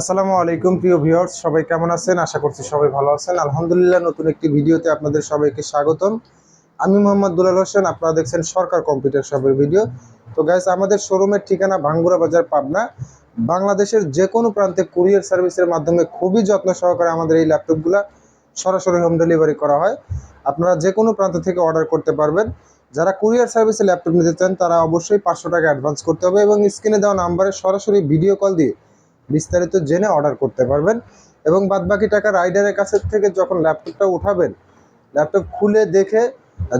আসসালামু আলাইকুম, প্রিয় ভিউয়ার্স। সবাই কেমন আছেন? আশা করছি সবাই ভালো আছেন। আলহামদুলিল্লাহ, নতুন একটি ভিডিওতে আপনাদের সবাইকে স্বাগতম। আমি মোহাম্মদ দুলাল হোসেন, আপনারা দেখছেন সরকার কম্পিউটার শপের ভিডিও। তো গাইস আমাদের শোরুমের ঠিকানা ভাঙ্গুরা বাজার, পাবনা। বাংলাদেশের যে কোনো প্রান্তে কুরিয়ার সার্ভিসের মাধ্যমে খুবই যত্ন সহকারে আমাদের এই ল্যাপটপগুলো সরাসরি হোম ডেলিভারি করা হয়। আপনারা যে কোনো প্রান্ত থেকে অর্ডার করতে পারবেন। যারা কুরিয়ার সার্ভিসে ল্যাপটপ নিতে চান, তারা অবশ্যই পাঁচশো টাকা অ্যাডভান্স করতে হবে এবং স্ক্রিনে দেওয়া নাম্বারে সরাসরি ভিডিও কল দিয়ে বিস্তারিত জেনে অর্ডার করতে পারবেন। এবং বাদবাকি টাকা রাইডারের কাছে থেকে যখন ল্যাপটপটা উঠাবেন ল্যাপটপ খুলে দেখে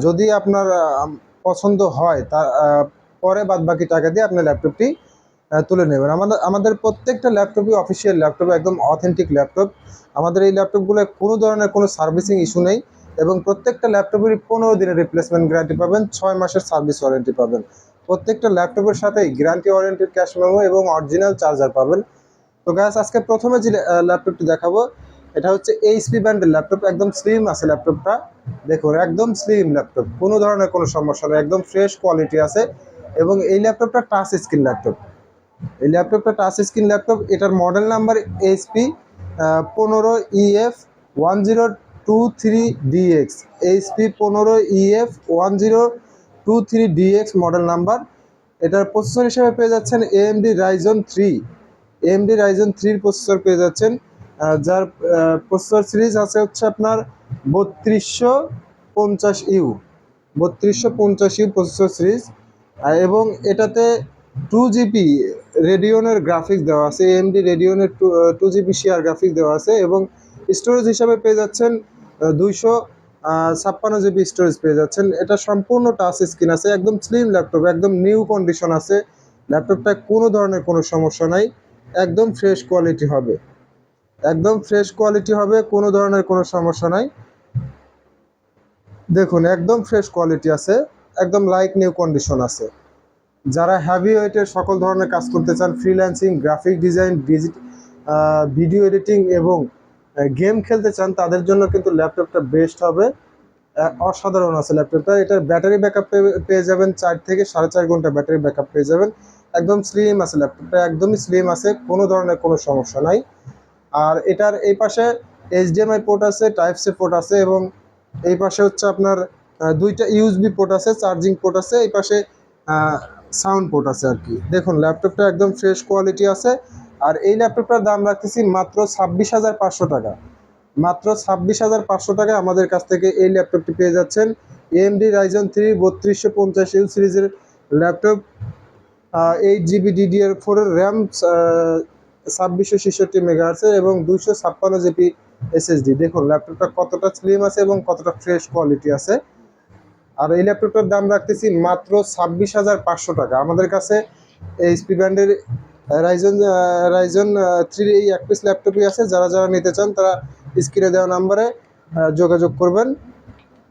যদি আপনার পছন্দ হয়, তা পরে বাদবাকি টাকা দিয়ে আপনি ল্যাপটপটি তুলে নেবেন। আমাদের আমাদের প্রত্যেকটা ল্যাপটপই অফিসিয়াল ল্যাপটপ একদম অথেন্টিক ল্যাপটপ আমাদের এই ল্যাপটপগুলো কোনো ধরনের কোনো সার্ভিসিং ইস্যু নেই এবং প্রত্যেকটা ল্যাপটপেরই পনেরো দিনের রিপ্লেসমেন্ট গ্যারান্টি পাবেন, ছয় মাসের সার্ভিস ওয়ারেন্টি পাবেন। প্রত্যেকটা ল্যাপটপের সাথেই গ্যারান্টি ওয়ারেন্টির ক্যাশ মেমো এবং অরিজিনাল চার্জার পাবেন। তো গ্যাস আজকে প্রথমে যে ল্যাপটপটি দেখাবো, এটা হচ্ছে এইচপি ব্র্যান্ডের ল্যাপটপ একদম স্লিম আছে ল্যাপটপটা দেখুন, একদম স্লিম ল্যাপটপ কোনো ধরনের কোনো সমস্যা নেই, একদম ফ্রেশ কোয়ালিটি আছে। এবং এই ল্যাপটপটা টাচ স্ক্রিন ল্যাপটপ এই ল্যাপটপটা টাচ স্ক্রিন ল্যাপটপ এটার মডেল নাম্বার এইচপি পনেরো EF one zero two three DX HP পনেরো EF one zero two three DX model number এটার প্রসেসর হিসেবে পেয়ে যাচ্ছেন AMD Ryzen three AMD Ryzen থ্রির প্রসেসর পেয়ে যাচ্ছেন। যার প্রসেসর সিরিজ আছে হচ্ছে আপনার বত্রিশশো পঞ্চাশ ইউ। বত্রিশশো পঞ্চাশ ইউ প্রসেসর সিরিজ এবং এটাতে টু জিবি রেডিওনের গ্রাফিক্স দেওয়া আছে AMD রেডিওনের two two GB share graphics দেওয়া আছে এবং স্টোরেজ হিসাবে পেয়ে যাচ্ছেন দুইশো ছাপ্পান্ন জিবি স্টোরেজ পেয়ে যাচ্ছেন। এটা সম্পূর্ণ টাচ স্ক্রিন আছে, একদম স্লিম ল্যাপটপ একদম নিউ কন্ডিশন আছে। ল্যাপটপটায় কোনো ধরনের কোনো সমস্যা নাই। একদম ফ্রেশ কোয়ালিটি হবে। একদম ফ্রেশ কোয়ালিটি হবে, কোনো ধরনের কোনো সমস্যা নাই। দেখুন, একদম ফ্রেশ কোয়ালিটি আছে, একদম লাইক নিউ কন্ডিশন আছে। যারা হ্যাভি ওয়েটের সকল ধরনের কাজ করতে চান freelancing graphic design digit video editing এবং গেম খেলতে চান, তাদের জন্য কিন্তু ল্যাপটপটা বেস্ট হবে। অসাধারণ আছে ল্যাপটপটা এটার ব্যাটারি ব্যাকআপ পেয়ে যাবেন চার থেকে সাড়ে চার ঘণ্টা ব্যাটারি ব্যাকআপ পেয়ে যাবেন। একদম স্লিম আছে ল্যাপটপটা একদমই স্লিম আছে, কোনো ধরনের কোনো সমস্যা নাই। আর এটার এই পাশে এইচডিএমআই পোর্ট আছে টাইপ সি পোর্ট আছে এবং এই পাশে হচ্ছে আপনার দুইটা ইউএসবি পোর্ট আছে চার্জিং পোর্ট আছে, এই পাশে সাউন্ড পোর্ট আছে আর কি। দেখুন ল্যাপটপটা একদম ফ্রেশ কোয়ালিটি আছে। আর এই ল্যাপটপটার দাম রাখতেছি মাত্র ছাব্বিশ হাজার পাঁচশো টাকা। মাত্র ছাব্বিশ হাজার পাঁচশো টাকায় আমাদের কাছ থেকে এই ল্যাপটপটি পেয়ে যাচ্ছেন। এএমডি রাইজন থ্রি বত্রিশশো পঞ্চাশ ইউ সিরিজের ল্যাপটপ এইট জিবি ডিডিআর ফোরের র্যাম ছাব্বিশশো ছেষট্টি মেগাহার্সের এবং দুইশো ছাপ্পান্ন জিবি এসএসডি দেখুন ল্যাপটপটা কতটা স্লিম আছে এবং কতটা ফ্রেশ কোয়ালিটি আছে। আর এই ল্যাপটপটার দাম রাখতেছি মাত্র ছাব্বিশ হাজার পাঁচশো টাকা। আমাদের কাছে এইচপি ব্র্যান্ডের রাইজন রাইজন থ্রি এই এক পিস ল্যাপটপই আছে। যারা যারা নিতে চান, তারা স্ক্রিনে দেওয়া নাম্বারে যোগাযোগ করবেন।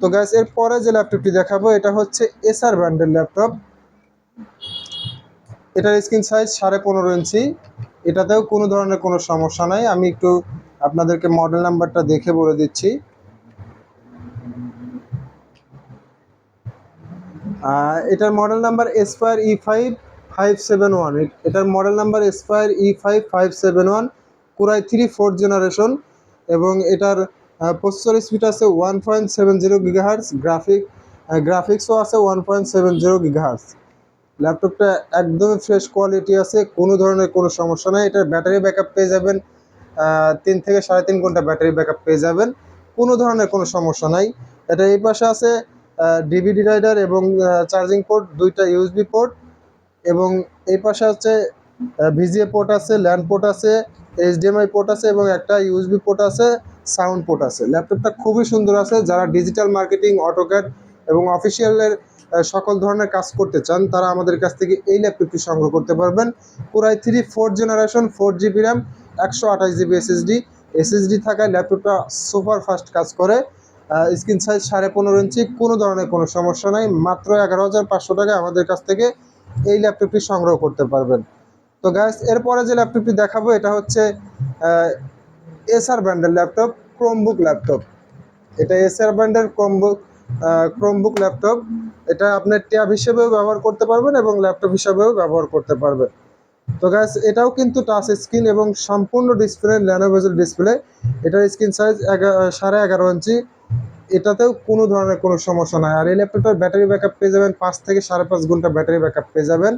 তো গ্যাস এর পরে যে ল্যাপটপটি দেখাবো, এটা হচ্ছে এসআর ব্র্যান্ডের ল্যাপটপ এটার স্ক্রিন সাইজ সাড়ে পনেরো ইঞ্চি। এটাতেও কোনো ধরনের কোনো সমস্যা নাই। আমি একটু আপনাদেরকে মডেল নাম্বারটা দেখে বলে দিচ্ছি। এটার model number Aspire E five five seven one এটার model number Aspire E five five seven one core i three fourth generation এবং এটার প্রসেসর স্পিড আছে one point seven zero gigahertz graphic গ্রাফিক্সও আছে one point seven zero gigahertz ল্যাপটপটা একদমই fresh quality আছে, কোনো ধরনের কোনো সমস্যা নেই। এটার ব্যাটারি ব্যাকআপ পেয়ে যাবেন তিন থেকে সাড়ে তিন ঘণ্টা ব্যাটারি ব্যাকআপ পেয়ে যাবেন, কোনো ধরনের কোনো সমস্যা নাই। এটা এই পাশে আছে ডিভিডি রাইডার এবং চার্জিং পোর্ট দুইটা ইউএসবি পোর্ট এবং এই পাশে হচ্ছে ভিজিএ পোর্ট আছে ল্যান্ড পোর্ট আছে এইচডিএমআই পোর্ট আছে এবং একটা ইউএসবি পোর্ট আছে সাউন্ড পোর্ট আছে। ল্যাপটপটা খুবই সুন্দর আছে, যারা ডিজিটাল মার্কেটিং অটোক্যাড এবং অফিসিয়ালের সকল ধরনের কাজ করতে চান, তারা আমাদের কাছ থেকে এই ল্যাপটপটি সংগ্রহ করতে পারবেন। Core i three four generation four GB RAM একশো আঠাশ জিবি এসএসডি এসএসডি থাকায় ল্যাপটপটা সুপার ফাস্ট কাজ করে। স্ক্রিন সাইজ সাড়ে পনেরো ইঞ্চি, কোনো ধরনের কোনো সমস্যা নাই। মাত্র এগারো হাজার পাঁচশো টাকায় আমাদের কাছ থেকে এই ল্যাপটপটি সংগ্রহ করতে পারবেন। তো গ্যাস এরপরে যে ল্যাপটপটি দেখাবো, এটা হচ্ছে এসআর ব্র্যান্ডের ল্যাপটপ ক্রোমবুক ল্যাপটপ। এটা এসআর ব্র্যান্ডের ক্রোমবুক ক্রোমবুক ল্যাপটপ এটা আপনার ট্যাব হিসেবেও ব্যবহার করতে পারবেন এবং ল্যাপটপ হিসেবেও ব্যবহার করতে পারবেন। তো গ্যাস এটাও কিন্তু টাচ স্ক্রিন এবং সম্পূর্ণ ডিসপ্লে ল্যানোভেজেল ডিসপ্লে এটার স্ক্রিন সাইজ সাড়ে এগারো ইঞ্চি। এটাতেও কোনো ধরনের কোনো সমস্যা নাই। আর এই ল্যাপটপটার ব্যাটারি ব্যাকআপ পেয়ে যাবেন পাঁচ থেকে সাড়ে পাঁচ ঘণ্টা ব্যাটারি ব্যাকআপ পেয়ে যাবেন।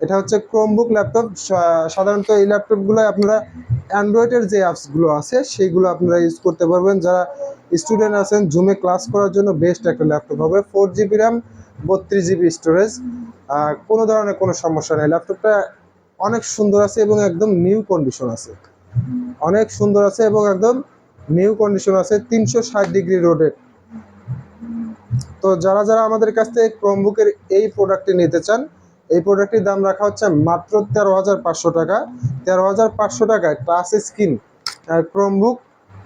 এটা হচ্ছে ক্রোমবুক ল্যাপটপ সাধারণত এই ল্যাপটপগুলো আপনারা অ্যান্ড্রয়েডের যে অ্যাপসগুলো আছে, সেইগুলো আপনারা ইউজ করতে পারবেন। যারা স্টুডেন্ট আছেন জুমে ক্লাস করার জন্য বেস্ট একটা ল্যাপটপ হবে। ফোর জিবি র্যাম বত্রিশ জিবি স্টোরেজ কোনো ধরনের কোনো সমস্যা নেই। ল্যাপটপটা অনেক সুন্দর আছে এবং একদম নিউ কন্ডিশন আছে। অনেক সুন্দর আছে এবং একদম নিউ কন্ডিশন আছে, তিনশো ষাট ডিগ্রি রোডের তো যারা যারা আমাদের কাছ থেকে ক্রোমবুকের এই প্রোডাক্টটি নিতে চান এই প্রোডাক্টটির দাম রাখা হচ্ছে মাত্র তেরো হাজার পাঁচশো টাকা। তেরো হাজার পাঁচশো টাকায় টাচ স্ক্রিন ক্রোমবুক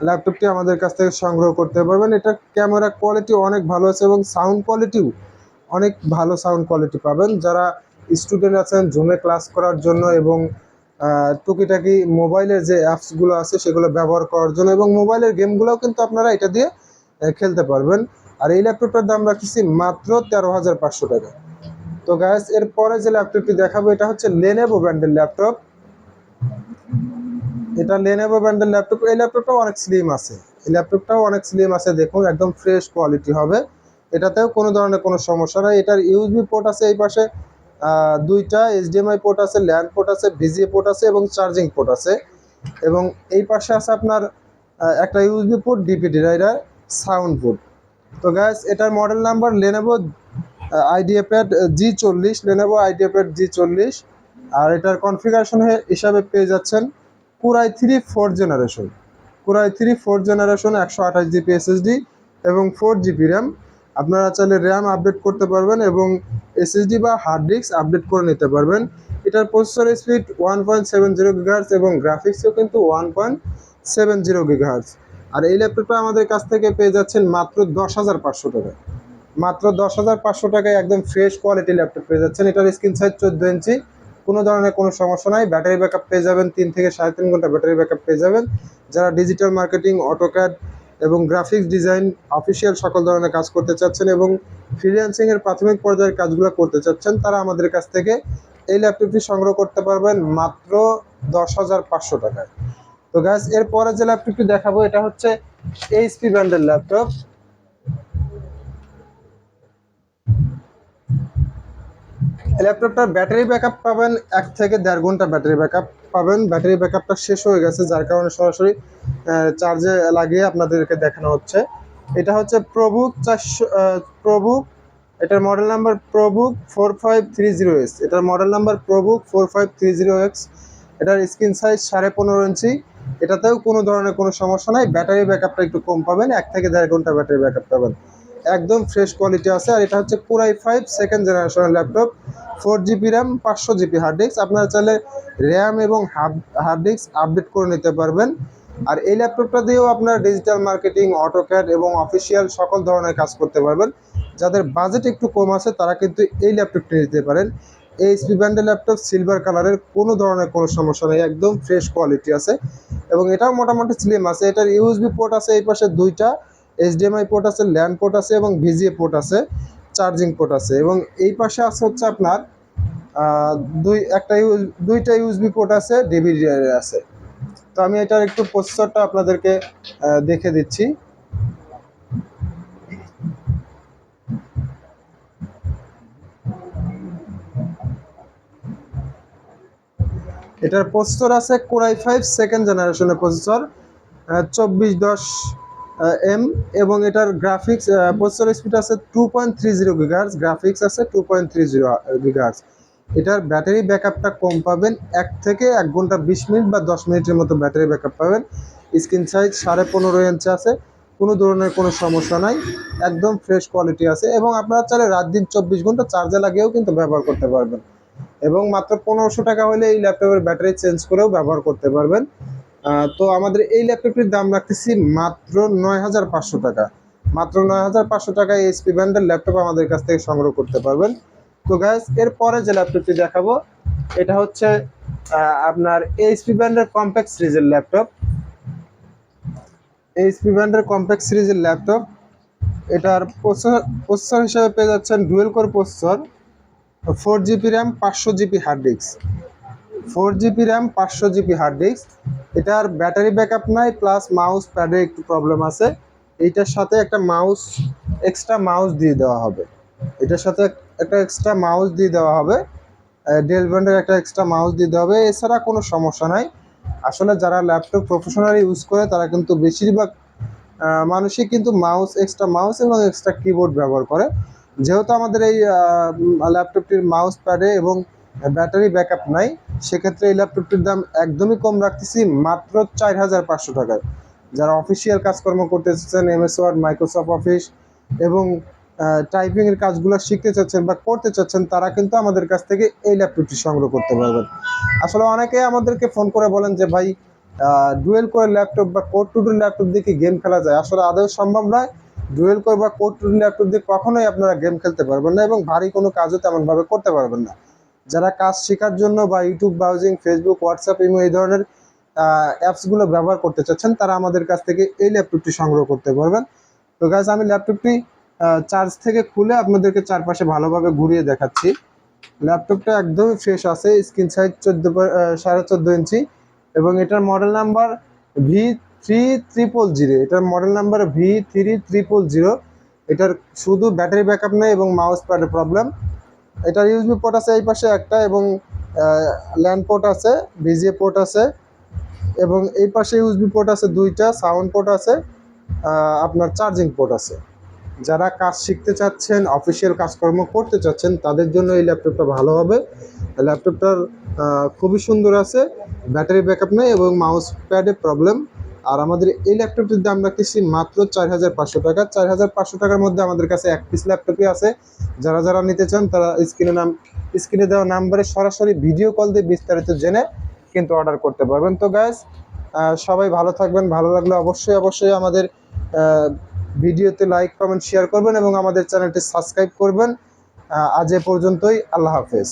ল্যাপটপটি আমাদের কাছ থেকে সংগ্রহ করতে পারবেন। এটা ক্যামেরা কোয়ালিটি অনেক ভালো আছে এবং সাউন্ড কোয়ালিটিও অনেক ভালো সাউন্ড কোয়ালিটি পাবেন। যারা স্টুডেন্ট আছেন জুমে ক্লাস করার জন্য এবং টুকিটাকি মোবাইলের যে অ্যাপসগুলো আছে, সেগুলো ব্যবহার করার জন্য এবং মোবাইলের গেমগুলোও কিন্তু আপনারা এটা দিয়ে খেলতে পারবেন। আর এই ল্যাপটপটার দাম রাখছি মাত্র তেরো হাজার পাঁচশো টাকা। তো গ্যাস এরপরে যে ল্যাপটপটি দেখাবো, এটা হচ্ছে লেনেভো ব্র্যান্ডের ল্যাপটপ এটা লেনেভো ব্র্যান্ডের ল্যাপটপ এই ল্যাপটপটাও অনেক স্লিম আছে। এই ল্যাপটপটাও অনেক স্লিম আছে, দেখুন, একদম ফ্রেশ কোয়ালিটি হবে। এটাতেও কোনো ধরনের কোনো সমস্যা নাই। এটার ইউএসবি পোর্ট আছে এই পাশে দুইটা এইচডিএমআই পোর্ট আছে ল্যান্ড পোর্ট আছে ভিজিএ পোর্ট আছে এবং চার্জিং পোর্ট আছে। এবং এই পাশে আছে আপনার একটা ইউএসবি পোর্ট ডিপিটি রাইডার সাউন্ড পোর্ট তো গ্যাস এটার model number Lenovo IdeaPad G চল্লিশ লেনেভো আইডিয়া প্যাড জি চল্লিশ। আর এটার কনফিগারেশন হিসাবে পেয়ে যাচ্ছেন core i three four generation core i three four generation একশো আঠাশ জিবি এসএসডি এবং ফোর জিবি র্যাম আপনারা চাইলে র্যাম আপডেট করতে পারবেন এবং এসএসডি বা হার্ড ডিস্ক আপডেট করে নিতে পারবেন। এটার processor speed one point seven zero gigahertz এবং গ্রাফিক্সও কিন্তু one point seven zero gigahertz আর এই ল্যাপটপটা আমাদের কাছ থেকে পেয়ে যাচ্ছেন মাত্র দশ হাজার পাঁচশো টাকা মাত্র দশ হাজার পাঁচশো টাকায় একদম ফ্রেশ কোয়ালিটি ল্যাপটপ পেয়ে যাচ্ছেন। এটার স্ক্রিন সাইজ চোদ্দ ইঞ্চি কোনো ধরনের কোনো সমস্যা নাই। ব্যাটারি ব্যাকআপ পেয়ে যাবেন, তিন থেকে সাড়ে তিন ঘণ্টা ব্যাটারি ব্যাকআপ পেয়ে যাবেন। যারা ডিজিটাল মার্কেটিং অটোক্যাড এবং গ্রাফিক্স ডিজাইন অফিসিয়াল সকল ধরনের কাজ করতে চাচ্ছেন এবং ফ্রিল্যান্সিংয়ের প্রাথমিক পর্যায়ের কাজগুলো করতে চাচ্ছেন, তারা আমাদের কাছ থেকে এই ল্যাপটপটি সংগ্রহ করতে পারবেন মাত্র দশ হাজার পাঁচশো টাকায়। তো গ্যাস এরপরে যে ল্যাপটপটি দেখাবো, এটা হচ্ছে এইচপি ব্র্যান্ডের ল্যাপটপ ল্যাপটপটার ব্যাটারি ব্যাকআপ পাবেন এক থেকে দেড় ঘণ্টা ব্যাটারি ব্যাকআপ পাবেন। ব্যাটারি ব্যাকআপটা শেষ হয়ে গেছে, যার কারণে সরাসরি চার্জে লাগিয়ে আপনাদেরকে দেখানো হচ্ছে। এটা হচ্ছে প্রভুক চারশো প্রভুক এটার model number ProBook four five three zero X এটার model number ProBook four five three zero X এটার স্ক্রিন সাইজ সাড়ে পনেরো ইঞ্চি। এটাতেও কোনো ধরনের কোনো সমস্যা নাই। ব্যাটারি ব্যাকআপটা একটু কম পাবেন, এক থেকে দেড় ঘণ্টা ব্যাটারি ব্যাকআপ পাবেন। একদম ফ্রেশ কোয়ালিটি আছে। আর এটা হচ্ছে পুরাই ফাইভ সেকেন্ড জেনারেশনের ল্যাপটপ ফোর জিবি র্যাম পাঁচশো জিবি হার্ড ডিস্ক আপনারা চাইলে র্যাম এবং হার্ড ডিস্ক আপডেট করে নিতে পারবেন। আর এই ল্যাপটপটা দিয়েও আপনারা ডিজিটাল মার্কেটিং অটোক্যাড এবং অফিসিয়াল সকল ধরনের কাজ করতে পারবেন। যাদের বাজেট একটু কম আছে, তারা কিন্তু এই ল্যাপটপটি নিতে পারেন। এই এইচপি ব্র্যান্ডের ল্যাপটপ সিলভার কালারের কোনো ধরনের কোনো সমস্যা নেই। একদম ফ্রেশ কোয়ালিটি আছে। এবং এটাও মোটামুটি স্লিম আছে। এটার ইউএসবি পোর্ট আছে এই পাশে দুইটা। এইচডিএমআই পোর্ট আছে ল্যান্ড পোর্ট আছে এবং ভিজিএ পোর্ট আছে চার্জিং পোর্ট আছে এবং এই পাশে আছে হচ্ছে আপনার দুই, একটা ইউজ দুইটা ইউএসবি পোর্ট আছে ডিভিডি আছে। তো আমি এটার একটু প্রসেসরটা আপনাদেরকে দেখে দিচ্ছি। এটার প্রসেসর আছে কোরাই ফাইভ সেকেন্ড জেনারেশনের প্রসেসর চব্বিশ দশ এম এবং এটার গ্রাফিক্স প্রসেসর স্পিড আছে two point three zero gigahertz graphics আছে two point three zero gigahertz এটার ব্যাটারি ব্যাকআপটা কম পাবেন এক থেকে এক ঘণ্টা বিশ মিনিট বা দশ মিনিটের মতো ব্যাটারি ব্যাকআপ পাবেন। স্ক্রিন সাইজ সাড়ে পনেরো ইঞ্চি আছে, কোনো ধরনের কোনো সমস্যা নাই, একদম ফ্রেশ কোয়ালিটি আছে এবং আপনারা চাইলে রাত দিন চব্বিশ ঘণ্টা চার্জে লাগিয়েও কিন্তু ব্যবহার করতে পারবেন। এবং মাত্র পনেরোশো টাকা হলে এই ল্যাপটপের ব্যাটারি চেঞ্জ করেও ব্যবহার করতে পারবেন। তো আমাদের এই ল্যাপটপটির দাম রাখতেছি মাত্র নয় হাজার পাঁচশো টাকা। মাত্র নয় হাজার পাঁচশো টাকায় এইচপি ব্র্যান্ডের ল্যাপটপ আমাদের কাছ থেকে সংগ্রহ করতে পারবেন। তো গ্যাস এরপরে যে ল্যাপটপটি দেখাবো, এটা হচ্ছে আপনার এইচপি ব্র্যান্ডের কম্প্যাক্ট সিরিজের ল্যাপটপ। এইচপি ব্র্যান্ডের কম্প্যাক্ট সিরিজের ল্যাপটপ। এটার প্রসেসর হিসেবে পেয়ে যাচ্ছেন dual core processor four GB RAM পাঁচশো GB hard disk four GB RAM, পাঁচশো জিবি হার্ড ডিস্ক। এটার ব্যাটারি ব্যাকআপ নাই, প্লাস মাউস প্যাডে একটু প্রবলেম আছে। এইটার সাথে একটা মাউস, এক্সট্রা মাউস দিয়ে দেওয়া হবে। এটার সাথে একটা এক্সট্রা মাউস দিয়ে দেওয়া হবে। ডেল ব্র্যান্ডের একটা এক্সট্রা মাউস দিয়ে দেওয়া হবে। এছাড়া কোনো সমস্যা নাই। আসলে যারা ল্যাপটপ প্রফেশনালি ইউজ করে, তারা কিন্তু বেশিরভাগ মানুষই কিন্তু মাউস, এক্সট্রা মাউস এবং এক্সট্রা কিবোর্ড ব্যবহার করে। যেহেতু আমাদের এই ল্যাপটপটির মাউস প্যাডে এবং ব্যাটারি ব্যাকআপ নাই সেক্ষেত্রে এই ল্যাপটপটির দাম একদমই কম রাখতেছি, মাত্র চার হাজার পাঁচশো টাকায়। যারা অফিসিয়াল কাজকর্ম করতে চাচ্ছেন এমএস ওয়ার্ড মাইক্রোসফট অফিস এবং টাইপিংয়ের কাজগুলো শিখতে চাচ্ছেন বা করতে চাচ্ছেন, তারা কিন্তু আমাদের কাছ থেকে এই ল্যাপটপটি সংগ্রহ করতে পারবেন। আসলে অনেকে আমাদেরকে ফোন করে বলেন যে, ভাই ডুয়েল করে ল্যাপটপ বা কোড টু ল্যাপটপ দিয়ে কি গেম খেলা যায়? আসলে আদৌ সম্ভব নয়। ডুয়েল করে বা কোড টু ল্যাপটপ দিয়ে কখনোই আপনারা গেম খেলতে পারবেন না এবং ভারী কোনো কাজও তেমনভাবে করতে পারবেন না। যারা কাজ শেখার জন্য বা YouTube browsing Facebook WhatsApp imo এই ধরনের অ্যাপসগুলো ব্যবহার করতে চাচ্ছেন, তারা আমাদের কাছ থেকে এই ল্যাপটপটি সংগ্রহ করতে পারবেন। তো গাছ আমি ল্যাপটপটি চার্জ থেকে খুলে আপনাদেরকে চারপাশে ভালোভাবে ঘুরিয়ে দেখাচ্ছি। ল্যাপটপটা একদমই ফ্রেশ আছে স্ক্রিন সাইজ চোদ্দ সাড়ে চোদ্দ ইঞ্চি এবং এটার model number V three triple zero এটার model number V three triple zero এটার শুধু ব্যাটারি ব্যাকআপ নেই এবং মাউস প্যাডের প্রবলেম এটার ইউএসবি পোর্ট আছে এই পাশে একটা এবং ল্যান্ড পোর্ট আছে ভিজিএ পোর্ট আছে এবং এই পাশে ইউএসবি পোর্ট আছে দুইটা সাউন্ড পোর্ট আছে আপনার চার্জিং পোর্ট আছে। যারা কাজ শিখতে চাচ্ছেন অফিসিয়াল কাজকর্ম করতে চাচ্ছেন, তাদের জন্য এই ল্যাপটপটা ভালো হবে। ল্যাপটপটার খুবই সুন্দর আছে ব্যাটারি ব্যাকআপ নেই এবং মাউস প্যাডে প্রবলেম আর আমাদের এই ল্যাপটপটির দাম রাখতেছি মাত্র চার হাজার পাঁচশো টাকা। চার হাজার পাঁচশো টাকার মধ্যে আমাদের কাছে এক পিস ল্যাপটপই আছে। যারা যারা নিতে চান তারা স্ক্রিনে নাম, স্ক্রিনে দেওয়া নাম্বারে সরাসরি ভিডিও কল দিয়ে বিস্তারিত জেনে কিন্তু অর্ডার করতে পারবেন। তো গ্যাস সবাই ভালো থাকবেন। ভালো লাগলে অবশ্যই অবশ্যই আমাদের ভিডিওতে লাইক কমেন্ট শেয়ার করবেন এবং আমাদের চ্যানেলটি সাবস্ক্রাইব করবেন। আজ এ পর্যন্তই। আল্লাহ হাফেজ।